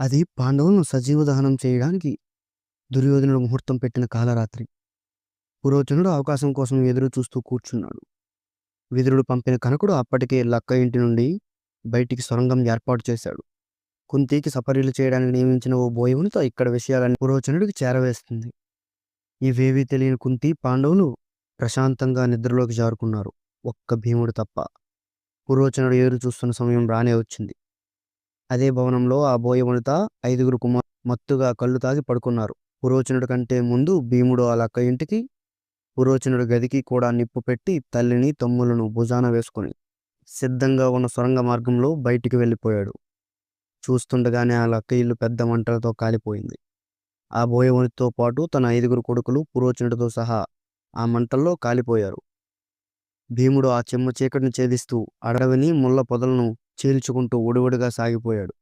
అది పాండవులను సజీవ దహనం చేయడానికి దుర్యోధనుడు ముహూర్తం పెట్టిన కాలరాత్రి. పురోచనుడు అవకాశం కోసం ఎదురు చూస్తూ కూర్చున్నాడు. విదురుడు పంపిన కనకుడు అప్పటికే లక్క ఇంటి నుండి బయటికి సొరంగం ఏర్పాటు చేశాడు. కుంతికి సపర్యలు చేయడానికి నియమించిన ఓ బోయమునితో ఇక్కడ విషయాలన్నీ పురోచనుడికి చేరవేస్తుంది. ఇవేవీ తెలియని కుంతి పాండవులు ప్రశాంతంగా నిద్రలోకి జారుకున్నారు. ఒక్క భీముడు తప్ప. పురోచనుడు ఎదురు చూస్తున్న సమయం రానే వచ్చింది. అదే భవనంలో ఆ బోయమునిత ఐదుగురు కుమార్ మత్తుగా కళ్ళు తాగి పడుకున్నారు. పురోచనుడి కంటే ముందు భీముడు ఆ లక్క ఇంటికి పురోచనుడు గదికి కూడా నిప్పు పెట్టి తల్లిని తమ్ములను భుజాన వేసుకొని సిద్ధంగా ఉన్న సొరంగ మార్గంలో బయటికి వెళ్ళిపోయాడు. చూస్తుండగానే ఆ లక్క ఇల్లు పెద్ద మంటలతో కాలిపోయింది. ఆ బోయమునితో పాటు తన ఐదుగురు కొడుకులు పురోచనుడితో సహా ఆ మంటల్లో కాలిపోయారు. భీముడు ఆ చెమ్మ చీకటిని ఛేదిస్తూ అడవిని ముళ్ళ పొదలను చీల్చుకుంటూ ఒడివడిగా సాగిపోయాడు.